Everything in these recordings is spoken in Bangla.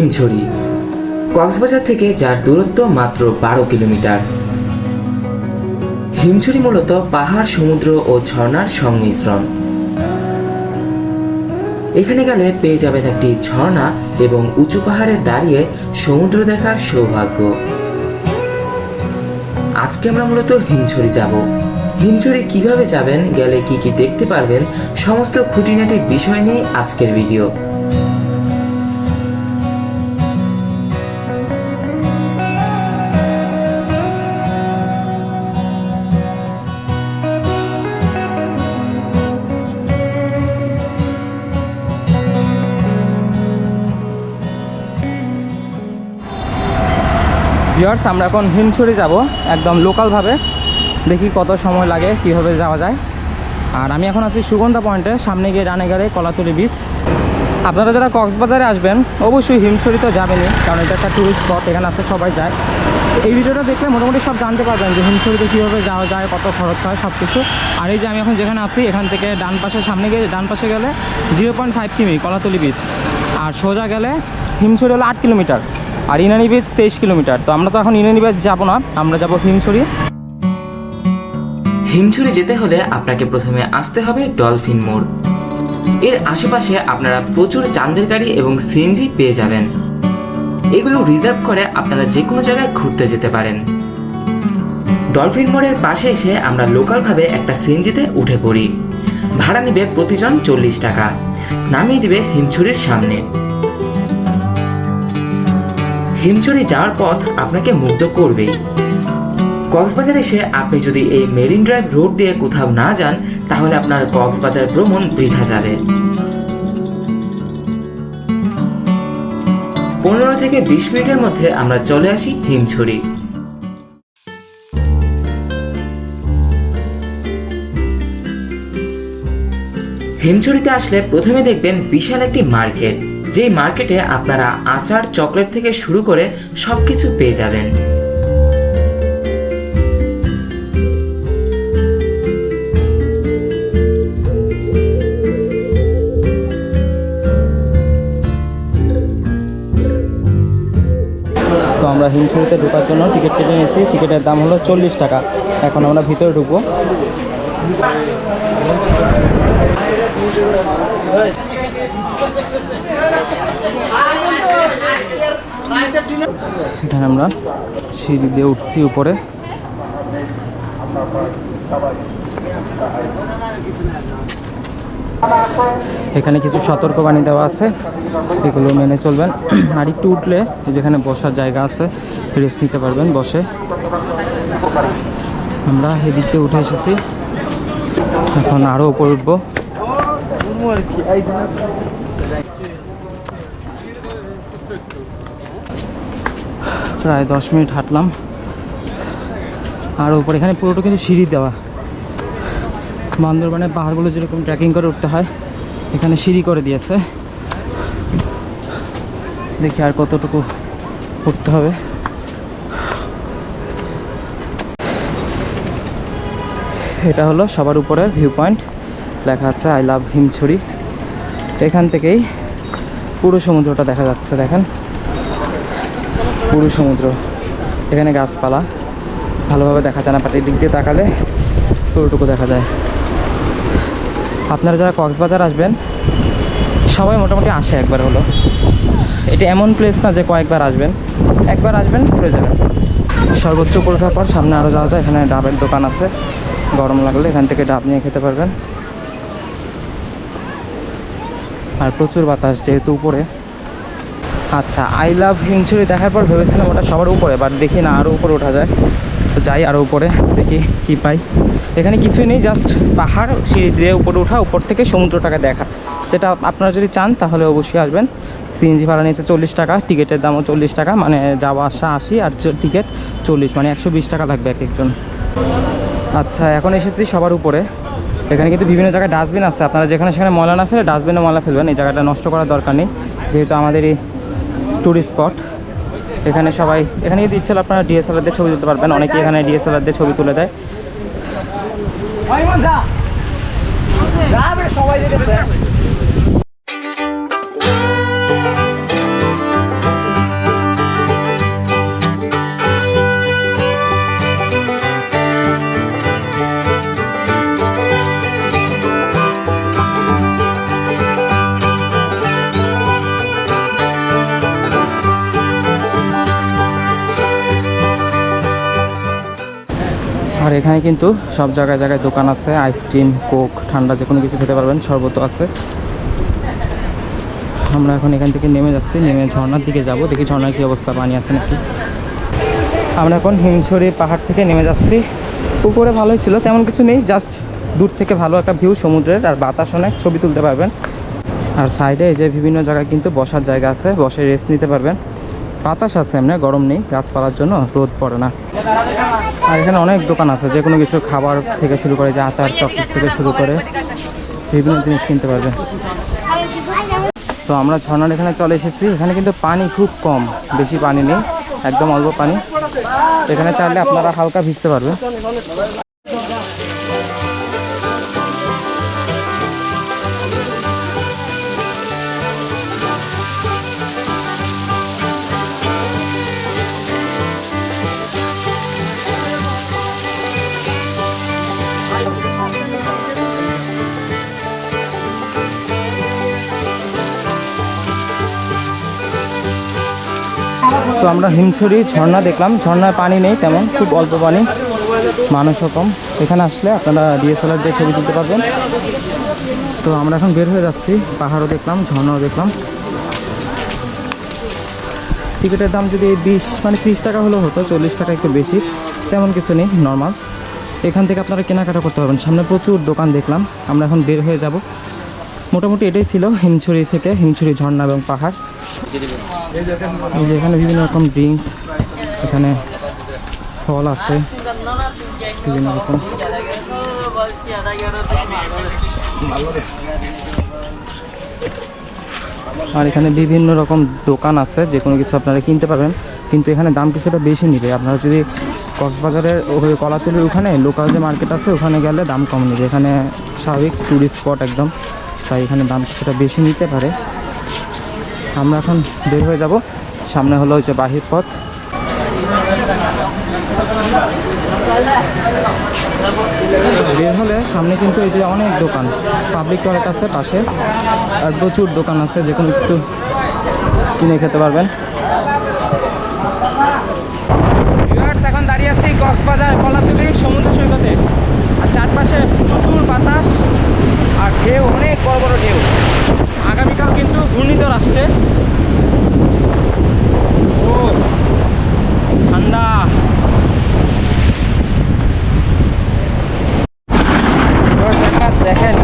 হিমছড়ি কক্সবাজার থেকে যার দূরত্ব মাত্র বারো কিলোমিটার। হিমছড়ি মূলত পাহাড়, সমুদ্র ও ঝর্ণার সংমিশ্রণ। এখানে গেলে পেয়ে যাবেন একটি ঝর্ণা এবং উঁচু পাহাড়ে দাঁড়িয়ে সমুদ্র দেখার সৌভাগ্য। আজকে আমরা মূলত হিমছড়ি যাব। হিমছড়ি কীভাবে যাবেন, গেলে কি কি দেখতে পারবেন, সমস্ত খুঁটিনাটি বিষয় নিয়ে আজকের ভিডিও। ভিওর্স আমরা এখন হিমছড়ি যাব, একদম লোকালভাবে দেখি কত সময় লাগে, কীভাবে যাওয়া যায়। আর আমি এখন আছি সুগন্ধা পয়েন্টে সামনে গিয়ে ডানে গেলে কলাতলি বিচ আপনারা যারা কক্সবাজারে আসবেন, অবশ্যই হিমছড়ি তো যাবেনই, কারণ এটা একটা টুরিস্ট স্পট এখানে আসতে সবাই যায়। এই ভিডিওটা দেখলে মোটামুটি সব জানতে পারবেন যে হিমছড়িতে কীভাবে যাওয়া যায়, কত খরচ হয় সব কিছু আর এই যে আমি এখন যেখানে আছি, এখান থেকে ডান পাশে, সামনে গিয়ে ডান পাশে গেলে জিরো পয়েন্ট ফাইভ কিমি, কলাতলি বিচ আর সোজা গেলে হিমছড়ি হলো আট কিলোমিটার। আর ইনানি বিচ তেইশ কিলোমিটার। তো আমরা তো এখন ইনানি বিচ যাব না, আমরা যাব হিমছড়ি। হিমছড়ি যেতে হলে আপনাকে প্রথমে আসতে হবে ডলফিন মোড়। এর আশেপাশে আপনারা প্রচুর চান্দের গাড়ি এবং সিএনজি পেয়ে যাবেন। এগুলো রিজার্ভ করে আপনারা যে কোনো জায়গায় ঘুরতে যেতে পারেন। ডলফিন মোড়ের পাশে এসে আমরা লোকালভাবে একটা সিএনজিতে উঠে পড়ি। ভাড়া নিবে প্রতিজন চল্লিশ টাকা। নামিয়ে দিবে হিমছড়ির সামনে। হিমছড়ি যাওয়ার পথ আপনাকে মুগ্ধ করবেই কক্সবাজার এসে আপনি যদি এই মেরিন ড্রাইভ রোড দিয়ে কোথাও না যান, তাহলে আপনার কক্সবাজার ভ্রমণ বৃথা যাবে। পনেরো থেকে বিশ মিনিটের মধ্যে আমরা চলে আসি হিমছড়ি। হিমছড়িতে আসলে প্রথমে দেখবেন বিশাল একটি মার্কেট। যেই মার্কেটে আপনারা আচার, চকলেট থেকে শুরু করে সব কিছু পেয়ে যাবেন। তো আমরা হিমছড়িতে ঢোকার জন্য টিকিট কেটে নিয়েছি। টিকিটের দাম হলো চল্লিশ টাকা। এখন আমরা ভিতরে ঢুকবো। এখানে আমরা সিঁড়ি দিয়ে উঠছি উপরে। এখানে কিছু সতর্কবাণী দেওয়া আছে, এগুলো মেনে চলবেন। আর একটু উঠলে যেখানে বসার জায়গা আছে রেস্ট নিতে পারবেন বসে। আমরা এদিকে উঠে এসেছি। এখন আরও উপরে উঠবো। প্রায় দশ মিনিট হাঁটলাম। আর উপরে এখানে পুরোটা কিন্তু সিঁড়ি দেওয়া। বান্দরবানের পাহাড়গুলো যেরকম ট্রেকিং করে উঠতে হয়, এখানে সিঁড়ি করে দিয়েছে। দেখি আর কতটুকু উঠতে হবে। এটা হলো সবার উপরে ভিউ পয়েন্ট লেখা আছে আই লাভ হিমছড়ি। এখান থেকেই পুরো সমুদ্রটা দেখা যাচ্ছে, দেখেন। পুরো সমুদ্র, এখানে গাছপালা, ভালোভাবে দেখা যায় না পাটির দিক দিয়ে তাকালে পুরোটুকু দেখা যায়। আপনারা যারা কক্সবাজার আসবেন, সবাই মোটামুটি আসে একবার হলো। এটা এমন প্লেস না যে কয়েকবার আসবেন, একবার আসবেন, ঘুরে যাবেন। সর্বোচ্চ উপরে ওঠার পর সামনে আরও যাওয়া যায়, এখানে ডাবের দোকান আছে, গরম লাগলে এখান থেকে ডাব নিয়ে খেতে পারবেন। আর প্রচুর বাতাস যেহেতু উপরে আচ্ছা আই লাভ হিমছড়ি দেখার পর ভেবেছিলাম ওটা সবার উপরে বাট দেখি না আরও উপরে ওঠা যায়। তো যাই আরও উপরে, দেখি কি পাই। এখানে কিছুই নেই জাস্ট পাহাড়, সিঁড়ি দিয়ে উপরে ওঠা, উপর থেকে সমুদ্রটাকে দেখা। যেটা আপনারা যদি চান, তাহলে অবশ্যই আসবেন। সিএনজি ভাড়া নিয়েছে চল্লিশ টাকা, টিকিটের দামও চল্লিশ টাকা মানে যাওয়া আসা আশি, আর টিকিট চল্লিশ মানে একশো বিশ টাকা লাগবে এক একজন। আচ্ছা এখন এসেছি সবার উপরে। এখানে কিন্তু বিভিন্ন জায়গায় ডাস্টবিন আছে। আপনারা যেখানে সেখানে ময়লা না ফেলে, ডাস্টবিনে ময়লা ফেলবেন, এই জায়গাটা নষ্ট করার দরকার নেই। যেহেতু আমাদের এই ট্যুরিস্ট স্পট এখানে সবাই এখানে যদি ইচ্ছে আপনারা ডিএসএলআর দিয়ে ছবি তুলতে পারবেন। অনেকে এখানে ডিএসএলআর দিয়ে ছবি তুলে দেয়। আর কিন্তু সব জায়গায় জায়গায় দোকান আছে, আইসক্রিম, কোক, ঠান্ডা যে কোনো কিছু খেতে পারবেন শরবত আছে। আমরা এখন এখান থেকে নেমে যাচ্ছি, নেমে ঝর্নার দিকে যাব, দেখি ঝর্ণার কী অবস্থা, পানি আছে নাকি। আমরা এখন হিমছড়ি পাহাড় থেকে নেমে যাচ্ছি। উপরে ভালোই ছিল, তেমন কিছু নেই, জাস্ট দূর থেকে ভালো একটা ভিউ, সমুদ্রের, আর বাতাস অনেক, ছবি তুলতে পারবেন। আর সাইডে এই যে বিভিন্ন জায়গায় কিন্তু বসার জায়গা আছে, বসে রেস্ট নিতে পারবেন। বাতাস আছে, এমনি গরম নেই, গাছপালার জন্য রোদ পড়ে না। আর এখানে অনেক দোকান আছে, যে কোনো কিছু খাবার থেকে শুরু করে, যে আচার চকলেট থেকে শুরু করে, বিভিন্ন জিনিস কিনতে পারবেন তো আমরা ঝর্নার এখানে চলে এসেছি। এখানে কিন্তু পানি খুব কম, বেশি পানি নেই, একদম অল্প পানি। এখানে চাইলে আপনারা হালকা ভিজতে পারবেন। তো আমরা হিমছড়ি, ঝর্ণা দেখলাম। ঝর্ণায় পানি নেই তেমন, খুব অল্প পানি। মানুষও কম। এখানে আসলে আপনারা ডিএসএলআর দিয়ে ছবি তুলতে পারবেন। তো আমরা এখন বের হয়ে যাচ্ছি। পাহাড়ও দেখলাম, ঝর্ণাও দেখলাম। টিকিটের দাম যদি বিশ মানে ত্রিশ টাকা হলেও হতো, চল্লিশ টাকা একটু বেশি। তেমন কিছু নেই নর্মাল এখান থেকে আপনারা কেনাকাটা করতে পারবেন। সামনে প্রচুর দোকান দেখলাম। আমরা এখন বের হয়ে যাব। মোটামুটি এটাই ছিল হিমছড়ি থেকে হিমছড়ি, ঝর্ণা এবং পাহাড়। এই যে এখানে বিভিন্ন রকম ড্রিঙ্কস এখানে ফল আছে, বিভিন্ন রকম। আর এখানে বিভিন্ন রকম দোকান আছে, যে কোনো কিছু আপনারা কিনতে পারবেন। কিন্তু এখানে দাম কিছুটা বেশি নিবে। আপনারা যদি কক্সবাজারের ওই কলাতলির ওখানে লোকাল যে মার্কেট আছে, ওখানে গেলে দাম কম নেবে। এখানে স্বাভাবিক ট্যুরিস্ট স্পট একদম। তাই এখানে দাম কিছুটা বেশি নিতে পারে। আমরা এখন বের হয়ে যাব। সামনে হলো যে বাহির পথ। বের হলে সামনে কিন্তু এই যে অনেক দোকান পাবলিক টয়লেট আছে পাশে, আর প্রচুর দোকান আছে যে কোনো কিছু কিনে খেতে পারবেন। এখন দাঁড়িয়ে আছি কক্সবাজার, কলাতলি, সমুদ্র সৈকতে। আর চারপাশে প্রচুর বাতাস। আর ঢেউ, অনেক বড় বড় ঢেউ। আগামীকাল কিন্তু ঘূর্ণিঝড় আসছে। ও, ঠান্ডা। দেখেন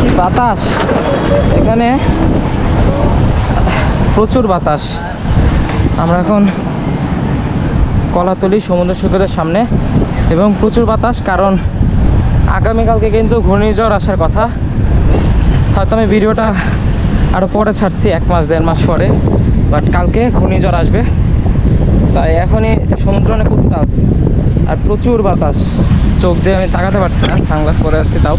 কি বাতাস। এখানে প্রচুর বাতাস। আমরা এখন কলাতলি সমুদ্র সৈকতের সামনে এবং প্রচুর বাতাস কারণ আগামীকালকে কিন্তু ঘূর্ণিঝড় আসার কথা। হয়তো আমি ভিডিওটা আরও পরে ছাড়ছি, এক মাস, দেড় মাস পরে। বাট কালকে ঘূর্ণিঝড় আসবে। তাই এখনই সমুদ্র অনেক উত্তাল আর প্রচুর বাতাস। চোখ দিয়ে আমি তাকাতে পারছি না, সানগ্লাস পরে আছি তাও।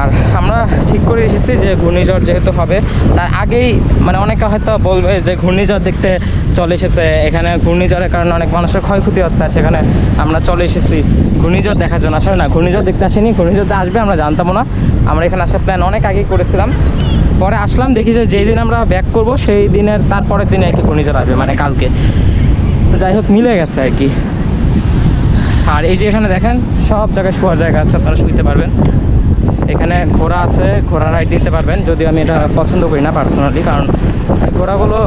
আর আমরা ঠিক করে এসেছি যে ঘূর্ণিঝড় যেহেতু হবে, তার আগেই মানে অনেকে হয়তো বলবে যে ঘূর্ণিঝড় দেখতে চলে এসেছে। এখানে ঘূর্ণিঝড়ের কারণে অনেক মানুষের ক্ষয়ক্ষতি হচ্ছে আর সেখানে আমরা চলে এসেছি। ঘূর্ণিঝড় দেখার জন্য। আসলে না, ঘূর্ণিঝড় দেখতে আসেনি ঘূর্ণিঝড় আসবে আমরা জানতামও না। আমরা এখানে আসার প্ল্যান অনেক আগেই করেছিলাম। পরে আসলাম, দেখি যে যেই দিন আমরা ব্যাক করব, সেই দিনের, তারপরের দিনে একটি ঘূর্ণিঝড় আসবে মানে কালকে। তো যাই হোক, মিলে গেছে আর কি। আর এই যে এখানে দেখেন, সব জায়গায় শোয়ার জায়গা আছে, আপনারা শুইতে পারবেন। এখানে ঘোড়া আছে ঘোড়া রাইড দিতে পারবেন, যদিও আমি এটা পছন্দ করি না পার্সোনালি কারণ ঘোড়াগুলো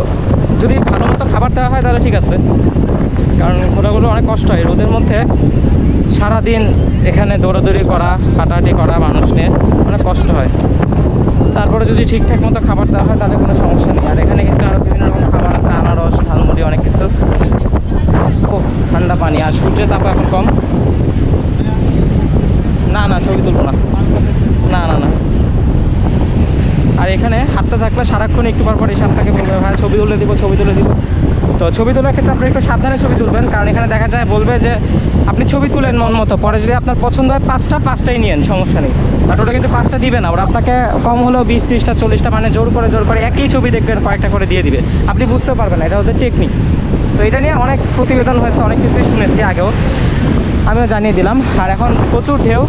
যদি ভালো মতো খাবার দেওয়া হয় তাহলে ঠিক আছে। কারণ ঘোড়াগুলো অনেক কষ্ট হয়, রোদের মধ্যে সারাদিন এখানে দৌড়াদৌড়ি করা, হাঁটাহাঁটি করা মানুষ নিয়ে অনেক কষ্ট হয়। তারপরে যদি ঠিকঠাক মতো খাবার দেওয়া হয় তাহলে কোনো সমস্যা নেই। আর এখানে কিন্তু আরও বিভিন্ন রকম খাবার আছে, আনারস, ঝালমুড়ি, অনেক কিছু। ও ঠান্ডা পানি। আর সূর্যের তাপ এখন কম। না না, ছবি তুলবো না না না আর এখানে হাঁটতে থাকলে সারাক্ষণ একটু পর পর এসে আপনাকে বলবে ভাই ছবি তুলে দিব, ছবি তুলে দিব। তো ছবি তোলার ক্ষেত্রে আপনি একটু সাবধানে ছবি তুলবেন, কারণ এখানে দেখা যায় বলবে যে, আপনি ছবি তুলেন মন মতো, পরে যদি আপনার পছন্দ হয় পাঁচটা, পাঁচটাই নিয়েন, সমস্যা নেই। বাট ওটা কিন্তু পাঁচটা দিবে না, ওরা আপনাকে কম হলেও বিশ, ত্রিশটা, চল্লিশটা মানে জোর করে জোর করে একই ছবি দেখবেন, কয়েকটা করে দিয়ে দিবে। আপনি বুঝতেও পারবেন না, এটা ওদের টেকনিক তো এটা নিয়ে অনেক প্রতিবেদন হয়েছে, অনেক কিছুই শুনেছি আগেও, আমিও জানিয়ে দিলাম। আর এখন প্রচুর ঢেউ।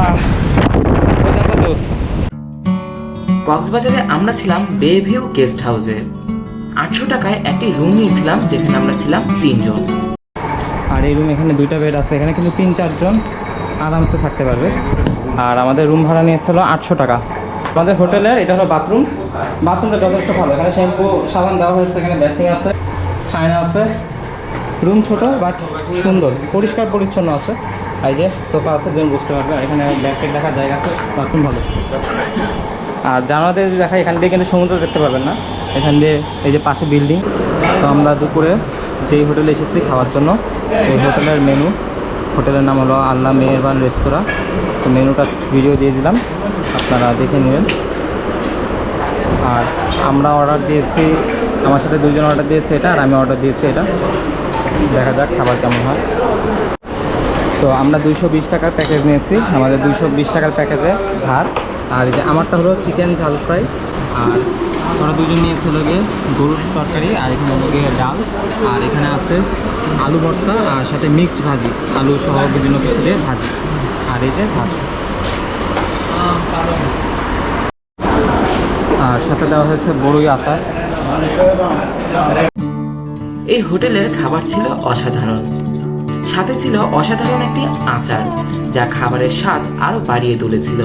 আহ। কক্সবাজারে আমরা ছিলাম বেভিউ গেস্ট হাউসে আটশো টাকায় একটি রুম নিয়েছিলাম, যেখানে আমরা ছিলাম তিনজন। আর এই রুম এখানে দুইটা বেড আছে, এখানে কিন্তু তিন চারজন আরামসে থাকতে পারবে। আর আমাদের রুম ভাড়া নিয়েছিল আটশো টাকা। আমাদের হোটেলের, এটা হলো বাথরুম বাথরুমটা যথেষ্ট ভালো, এখানে শ্যাম্পু সাবান দেওয়া হয়েছে, এখানে বেসিং আছে ফাইন আছে। রুম ছোট বাট সুন্দর, পরিষ্কার পরিচ্ছন্ন আছে। এই যে সোফা আছে যেমন বুঝতে পারবে, আর এখানে ব্যাকটেক দেখার জায়গা আছে বাথরুম ভালো। আর জানালাতে যদি দেখা, এখান দিয়ে কিন্তু সমুদ্র দেখতে পাবেন না। এখান দিয়ে এই যে পাশে বিল্ডিং। তো আমরা দুপুরে যেই হোটেলে এসেছি খাওয়ার জন্য, এই হোটেলের মেনু। হোটেলের নাম হলো আল্লাহ মেহরবান রেস্তোরাঁ। তো মেনুটা ভিডিও দিয়ে দিলাম, আপনারা দেখে নেবেন। আর আমরা অর্ডার দিয়েছি, আমার সাথে দুজন অর্ডার দিয়েছে এটা, আর আমি অর্ডার দিয়েছি এটা। দেখা যাক খাবার কেমন হয়। তো আমরা দুইশো বিশ টাকার প্যাকেজ নিয়েছি। আমাদের দুইশো বিশ টাকার প্যাকেজে ভাত আর এই যে আমারটা হলো চিকেন ঝাল ফ্রাই, আর ওরা দুজন নিয়েছিল গিয়ে গরুর তরকারি, আর এখানে হলো গিয়ে ডাল, আর এখানে আছে আলু ভর্তা, আর সাথে মিক্সড ভাজি, আলু সহ বিভিন্ন কিছু দিয়ে ভাজি, আর এই যে ভাত। আর সাথে দেওয়া হয়েছে বড়ই আচার। এই হোটেলের খাবার ছিল অসাধারণ। সাথে ছিল অসাধারণ একটি আচার, যা খাবারের স্বাদ আরও বাড়িয়ে তুলেছিল।